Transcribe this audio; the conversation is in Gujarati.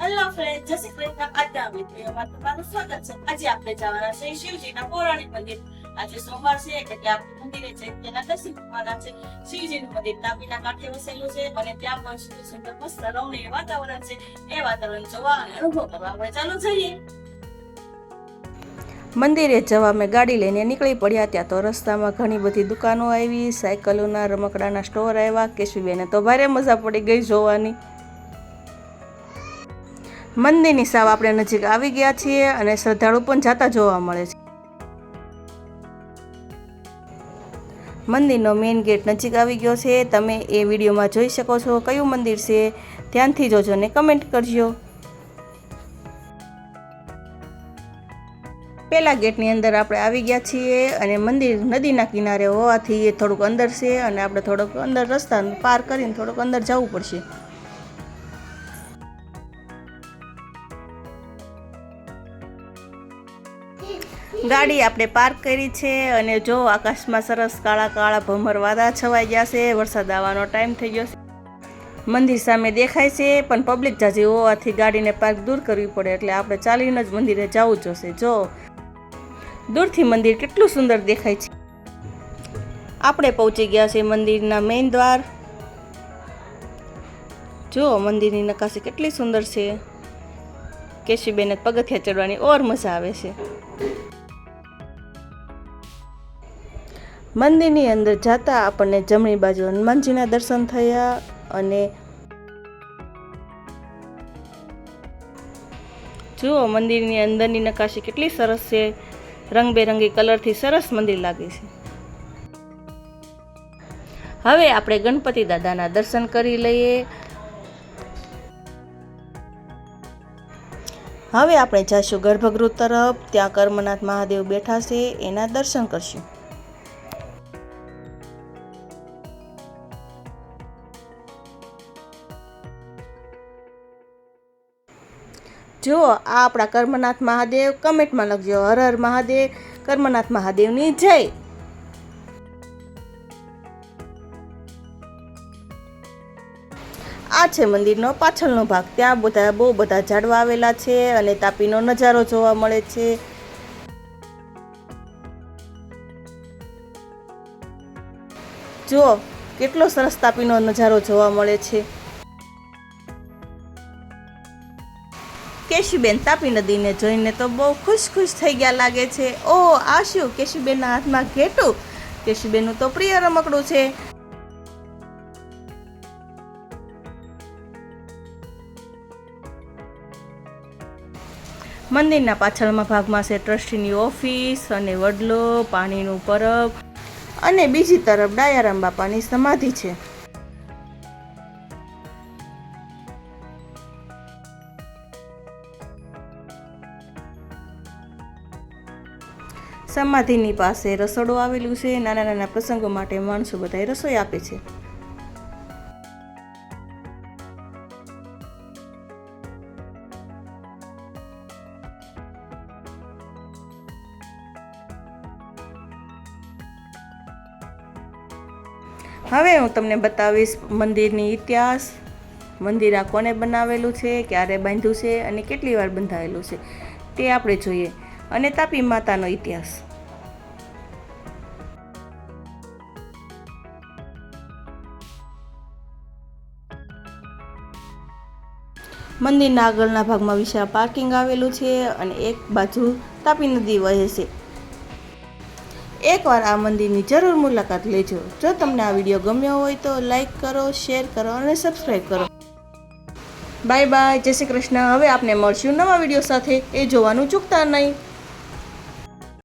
હેલો ફ્રેન્ડ જય શ્રી કૃષ્ણ આજના વિડીયોમાં તમારું સ્વાગત છે. આજે આપણે જવાના છે શિવજીના પૌરાણિક મંદિર. આજે સોમવાર છે, એટલે આપણે મંદિરે જઈ તેના દર્શન કરવાના છે. શિવજીનું મંદિર તાપીના કાંઠે વસેલું છે અને ત્યાં પણ સુંદર સુંદર મસ્ત રમણીય વાતાવરણ છે. એ વાતાવરણ જોવા અને અનુભવ કરવા આપણે ચાલો જઈએ. મંદિરે જવા મેં ગાડી લઈને નીકળી પડ્યા. ત્યાં તો રસ્તામાં ઘણી બધી દુકાનો આવી, સાયકલોના, રમકડાના સ્ટોર આવ્યા. કેશુબેને તો ભારે મજા પડી ગઈ જોવાની. મંદિરની સાવ આપણે નજીક આવી ગયા છીએ અને શ્રદ્ધાળુ પણ જાતા જોવા મળે છે. મંદિરનો મેઇન ગેટ નજીક આવી ગયો છે. તમે એ વિડીયોમાં જોઈ શકો છો કયું મંદિર છે. ધ્યાનથી જોજો ને કમેન્ટ કરજો. પેલા ગેટની અંદર આપણે આવી ગયા છીએ અને મંદિર નદીના કિનારે હોવાથી એ થોડુંક અંદર છે અને આપણે થોડોક અંદર રસ્તા પાર કરીને થોડુંક અંદર જવું પડશે. ગાડી આપણે પાર્ક કરી છે અને જો આકાશમાં સરસ કાળા કાળા ભમર વાદા છવાઈ ગયા છે, વરસાદ આવવાનો ટાઈમ થઈ ગયો છે. મંદિર સામે દેખાય છે, પણ પબ્લિક જાજી હોવાથી ગાડીને પાર્ક દૂર કરવી પડે એટલે આપણે ચાલીને જ મંદિરે જવું જોશે. જો દૂરથી મંદિર કેટલું સુંદર દેખાય છે. આપણે પહોંચી ગયા છે મંદિરના મેઇન દ્વાર. જો મંદિરની નકાશી કેટલી સુંદર છે. કેશીબેને પગથિયા ચડવાની ઓર મજા આવે છે. મંદિરની અંદર જતા આપણને જમણી બાજુ હનુમાનજીના દર્શન થયા અને જુઓ મંદિરની અંદરની નકાશી કેટલી સરસ છે. રંગબેરંગી કલરથી સરસ મંદિર લાગે છે. હવે આપણે ગણપતિ દાદાના દર્શન કરી લઈએ. હવે આપણે જઈશું ગર્ભગૃહ તરફ. ત્યાં કર્મનાથ મહાદેવ બેઠા છે. એના દર્શન કરશું. જુઓ આ આપણા કર્મનાથ મહાદેવ કમેન્ટમાં લખજો. હર હર મહાદેવ, કર્મનાથ મહાદેવની જય. આ છે મંદિરનો પાછળનો ભાગ. ત્યાં બધા બહુ બધા ઝાડવા આવેલા છે અને તાપીનો નજારો જોવા મળે છે. જુઓ કેટલો સરસ તાપીનો નજારો જોવા મળે છે. કેશુબેન તાપી નદીને જોઈને તો બહુ ખુશ ખુશ થઈ ગયા લાગે છે. ઓ આ શું કેશુબેનના હાથમાં ઘેટું. કેશુબેનનું તો પ્રિય રમકડું છે. મંદિરના પાછળમાં ભાગમાં છે ટ્રસ્ટીની ઓફિસ અને વડલો, પાણીનું પરબ અને બીજી તરફ ડાયારામ બાપાની સમાધિ છે. સમાધિની પાસે રસોડું આવેલું છે. નાના નાના પ્રસંગો માટે માણસો બધા રસોઈ આપે છે. હવે હું તમને બતાવીશ મંદિરની ઇતિહાસ. મંદિર આ કોને બનાવેલું છે? ક્યારે બાંધ્યું છે? અને કેટલી વાર બંધાયેલું છે? તે આપણે જોઈએ. અને તાપી માતાનો ઇતિહાસ. મંદિરના આગળના ભાગમાં વિશાળ પાર્કિંગ આવેલું છે અને એક બાજુ તાપી નદી વહે છે. એકવાર આ મંદિરની જરૂર મુલાકાત લેજો. જો તમને આ વીડિયો ગમ્યો હોય તો લાઈક કરો, શેર કરો અને સબસ્ક્રાઈબ કરો. બાય બાય, જય શ્રી કૃષ્ણ. હવે આપને મળશું નવા વીડિયો સાથે. એ જોવાનું ચૂકતા નહીં.